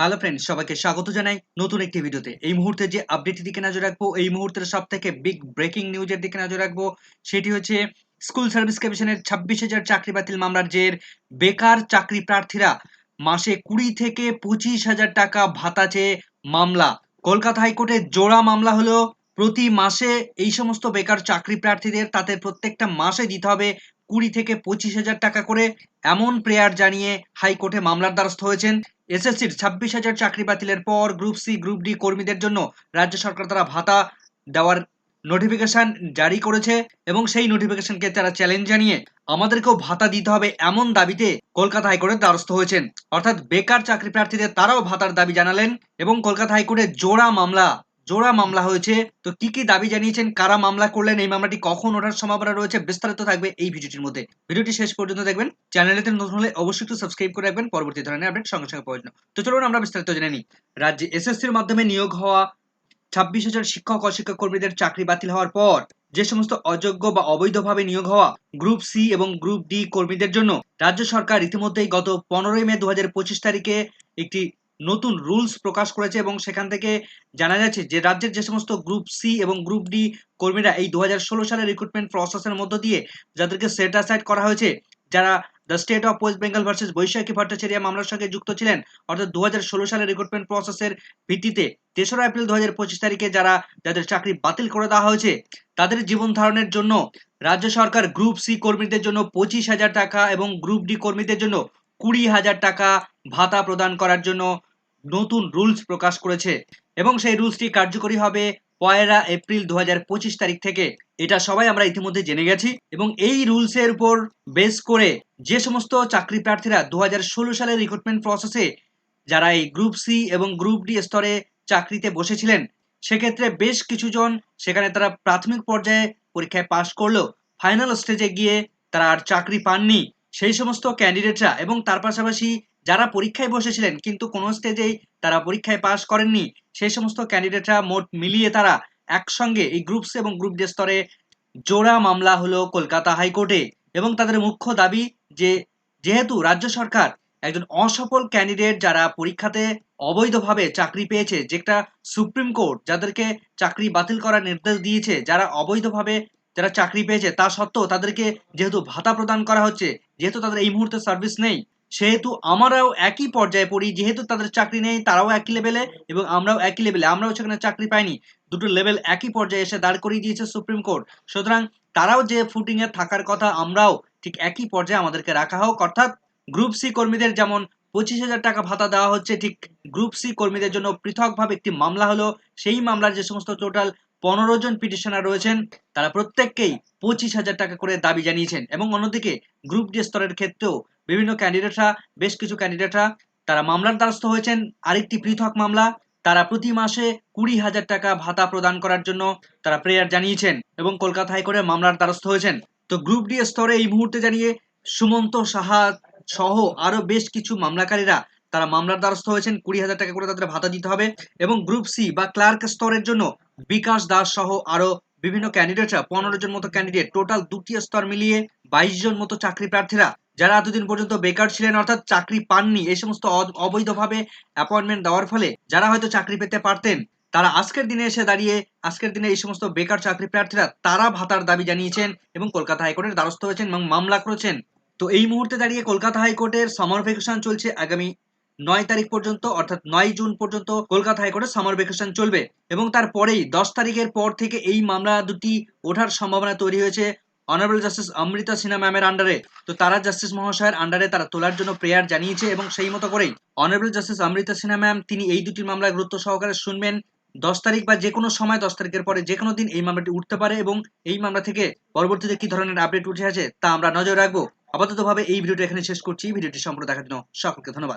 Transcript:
Hello friends সবাইকে স্বাগত জানাই নতুন একটি ভিডিওতে। এই মুহূর্তে যে আপডেটের দিকে নজর রাখব, এই মুহূর্তের সব থেকে বিগ ব্রেকিং নিউজের দিকে নজর রাখব, সেটি হচ্ছে স্কুল সার্ভিস কমিশনের ছাব্বিশ হাজার চাকরি বাতিল মামলার জের। বেকার চাকরি প্রার্থীরা মাসে কুড়ি থেকে পঁচিশ হাজার টাকা ভাতা চেয়ে মামলা। কলকাতা হাইকোর্টে জোড়া মামলা হলো। প্রতি মাসে এই সমস্ত বেকার চাকরি প্রার্থীদের তাদের প্রত্যেকটা মাসে দিতে হবে কুড়ি থেকে পঁচিশ হাজার টাকা করে, এমন প্রেয়ার জানিয়ে হাইকোর্টে মামলার দ্বারস্থ হয়েছেন। এসএসসির ছাব্বিশ হাজার চাকরি বাতিলের পর গ্রুপ সি, গ্রুপ ডি কর্মীদের জন্য রাজ্য সরকার তারা ভাতা দেওয়ার নোটিফিকেশন জারি করেছে এবং সেই নোটিফিকেশনকে তারা চ্যালেঞ্জ জানিয়ে আমাদেরকেও ভাতা দিতে হবে এমন দাবিতে কলকাতা হাইকোর্টের দ্বারস্থ হয়েছেন। অর্থাৎ বেকার চাকরি প্রার্থীদের তারাও ভাতার দাবি জানালেন এবং কলকাতা হাইকোর্টে জোড়া মামলা জোড়া মামলা হয়েছে। তো কি কি দাবি জানিয়েছেন? কারা মামলা করলেন? এই মামলাটি কখন ওঠার সম্ভাবনা রয়েছে? বিস্তারিত থাকবে এই ভিডিওটির মধ্যে। ভিডিওটি শেষ পর্যন্ত দেখবেন। চ্যানেলেতে নতুন হলে অবশ্যই একটু সাবস্ক্রাইব করে রাখবেন। পরবর্তী ধরনের আপডেট সঙ্গে সঙ্গে পাওয়ার জন্য। তো চলুন আমরা বিস্তারিত জেনে নিই। রাজ্যে এসএসসির মাধ্যমে নিয়োগ হওয়া ছাব্বিশ হাজার শিক্ষক অশিক্ষক কর্মীদের চাকরি বাতিল হওয়ার পর যে সমস্ত অযোগ্য বা অবৈধভাবে নিয়োগ হওয়া গ্রুপ সি এবং গ্রুপ ডি কর্মীদের জন্য রাজ্য সরকার ইতিমধ্যেই গত পনেরোই মে দু হাজার পঁচিশ তারিখে একটি নতুন রুলস প্রকাশ করেছে এবং সেখান থেকে জানা যাচ্ছে যে রাজ্যের যে সমস্ত গ্রুপ সি এবং গ্রুপ ডি কর্মীরা এই দুহাজার ষোলো সালের রিক্রুটমেন্ট প্রসেসের মধ্য দিয়ে যাদেরকে সেট অ্যাসাইড করা হয়েছে, যারা the state of West Bengal versus Baishakhi Bhattacharya মামলার সঙ্গে যুক্ত ছিলেন, অর্থাৎ দু হাজার ষোলো সালের রিক্রুটমেন্ট প্রসেসের ভিত্তিতে তেসরা এপ্রিল দু হাজার পঁচিশ তারিখে যারা যাদের চাকরি বাতিল করে দেওয়া হয়েছে, তাদের জীবন ধারণের জন্য রাজ্য সরকার গ্রুপ সি কর্মীদের জন্য পঁচিশ হাজার টাকা এবং গ্রুপ ডি কর্মীদের জন্য কুড়ি হাজার টাকা ভাতা প্রদান করার জন্য নতুন রুলস প্রকাশ করেছে এবং সেই রুলসটি কার্যকরী হবে পয়লা এপ্রিল দু হাজার পঁচিশ তারিখ থেকে। এটা সবাই আমরা ইতিমধ্যে জেনে গেছি এবং এই রুলসের উপর বেস করে যে সমস্ত চাকরি প্রার্থীরা দুহাজার ষোলো সালের রিক্রুটমেন্ট প্রসেসে যারা এই গ্রুপ সি এবং গ্রুপ ডি স্তরে চাকরিতে বসেছিলেন, সেক্ষেত্রে বেশ কিছুজন সেখানে তারা প্রাথমিক পর্যায়ে পরীক্ষায় পাশ করল ফাইনাল স্টেজে গিয়ে তারা আর চাকরি পাননি। সেই সমস্ত ক্যান্ডিডেটরা এবং তার পাশাপাশি যারা পরীক্ষায় বসেছিলেন, কিন্তু কোনো স্টেজেই তারা পরীক্ষায় পাশ করেননি, সেই সমস্ত ক্যান্ডিডেটরা মোট মিলিয়ে তারা একসঙ্গে এই গ্রুপস এবং গ্রুপ ডি স্তরে জোড়া মামলা হলো কলকাতা হাইকোর্টে। এবং তাদের মুখ্য দাবি যে, যেহেতু রাজ্য সরকার একজন অসফল ক্যান্ডিডেট যারা পরীক্ষাতে অবৈধভাবে চাকরি পেয়েছে, যেটা সুপ্রিম কোর্ট যাদেরকে চাকরি বাতিল করার নির্দেশ দিয়েছে, যারা অবৈধভাবে যারা চাকরি পেয়েছে, তা সত্ত্বেও তাদেরকে যেহেতু ভাতা প্রদান করা হচ্ছে, যেহেতু তাদের এই মুহূর্তে সার্ভিস নেই সেহেতু আমরাও একই পর্যায়ে পড়ি, যেহেতু তাদের চাকরি নেই, তারাও একই লেভেলে এবং আমরাও একই লেভেলে আমরাও সেখানে চাকরি পাইনি। দুটো লেভেল একই পর্যায়ে এসে দাঁড় করিয়ে দিয়েছে সুপ্রিম কোর্ট সুতরাং তারাও যে ফুটিং এ থাকার কথা, আমরাও ঠিক একই পর্যায়ে আমাদেরকে রাখা হোক। অর্থাৎ গ্রুপ সি কর্মীদের যেমন পঁচিশ হাজার টাকা ভাতা দেওয়া হচ্ছে, ঠিক গ্রুপ সি কর্মীদের জন্য পৃথকভাবে একটি মামলা হলো। সেই মামলার যে সমস্ত টোটাল পনেরো জন পিটিশনার রয়েছেন, তারা প্রত্যেককেই পঁচিশ হাজার টাকা করে দাবি জানিয়েছেন এবং অন্যদিকে গ্রুপ ডি স্তরের ক্ষেত্রেও বিভিন্ন ক্যান্ডিডেটরা বেশ কিছু ক্যান্ডিডেটরা তারা মামলার দ্বারস্থ হয়েছেন। আরেকটি পৃথক মামলা, তারা প্রতি মাসে কুড়ি হাজার টাকা ভাতা প্রদান করার জন্য তারা প্রেয়ার জানিয়েছেন এবং কলকাতা হাইকোর্টে মামলার দ্বারস্থ হয়েছেন। তো গ্রুপ ডি স্তরে এই মুহূর্তে জানিয়ে সুমন্ত সাহা সহ আরও বেশ কিছু মামলাকারীরা, তারা মামলার দ্বারস্থ হয়েছেন। কুড়ি হাজার টাকা করে তাদের ভাতা দিতে হবে এবং গ্রুপ সি বা ক্লার্ক স্তরের জন্য বিকাশ দাস সহ আরও বিভিন্ন ক্যান্ডিডেটরা পনেরো জন মতো ক্যান্ডিডেট টোটাল দুটি স্তর মিলিয়ে বাইশ জন মতো চাকরি প্রার্থীরা যারা এতদিন পর্যন্ত বেকার ছিলেন, অর্থাৎ চাকরি পাননি, এই সমস্ত অবৈধভাবে অ্যাপয়েন্টমেন্ট দেওয়ার ফলে যারা হয়তো চাকরি পেতে পারতেন, তারা আজকের দিনে এসে দাঁড়িয়ে, আজকের দিনে এই সমস্ত বেকার চাকরি প্রার্থীরা তারা ভাতার দাবি জানিয়েছেন এবং কলকাতা হাইকোর্টের দ্বারস্থ হয়েছেন এবং মামলা করেছেন। তো এই মুহূর্তে দাঁড়িয়ে কলকাতা হাইকোর্টের সামার ভেকেশন চলছে আগামী নয় তারিখ পর্যন্ত, অর্থাৎ নয় জুন পর্যন্ত কলকাতা হাইকোর্টে সামার ভেকেশন চলবে এবং তারপরেই দশ তারিখের পর থেকে এই মামলা দুটি ওঠার সম্ভাবনা তৈরি হয়েছে। অনারেবল জাস্টিস অমৃতা সিনহা ম্যামের আন্ডারে তো তারা জাস্টিস মহাশয়ের আন্ডারে তারা তোলার জন্য প্রেয়ার জানিয়েছে এবং সেই মতো করেই। Honourable justice Amrita Sinha ma'am তিনি এই দুটি মামলায় গুরুত্ব সহকারে শুনবেন। দশ তারিখ বা যে কোনো সময়, দশ তারিখের পরে যে কোনো দিন এই মামলাটি উঠতে পারে এবং এই মামলা থেকে পরবর্তীতে কি ধরনের আপডেট উঠে আছে তা আমরা নজর রাখব। আপাততভাবে এই ভিডিওটা এখানে শেষ করছি। ভিডিওটি সম্পূর্ণ দেখার জন্য সকলকে ধন্যবাদ।